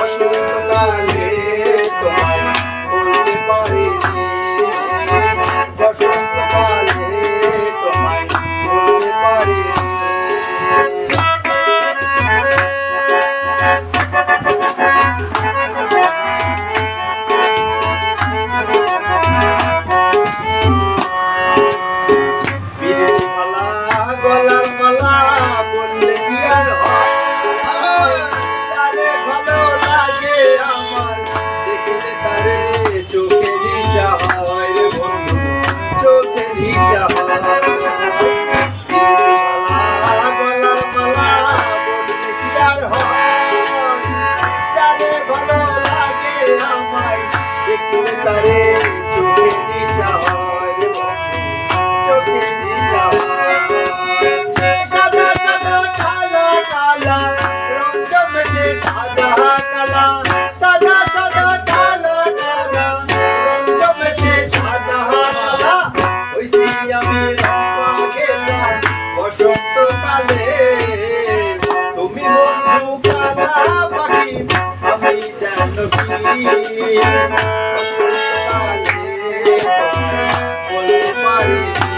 অসুস্থকালে তোমায় বলতে পারিনি অসুস্থকালে তোমায় বলতে পারিনি গলার মালা বললে কি আর হয়? তারে চোখে নিশা হয় রে বন্ধু চোখে নিশা মালা গলার মালা বললে কি আর হয়? তারে চোখে নিশা হয় চোখে হয়। সাদা সাদা কালা কালা রং জমেছে, সাদা বসন্তকালে তুমি বন্ধু কালা পাখি আমি যেন কি? বলতে পারি।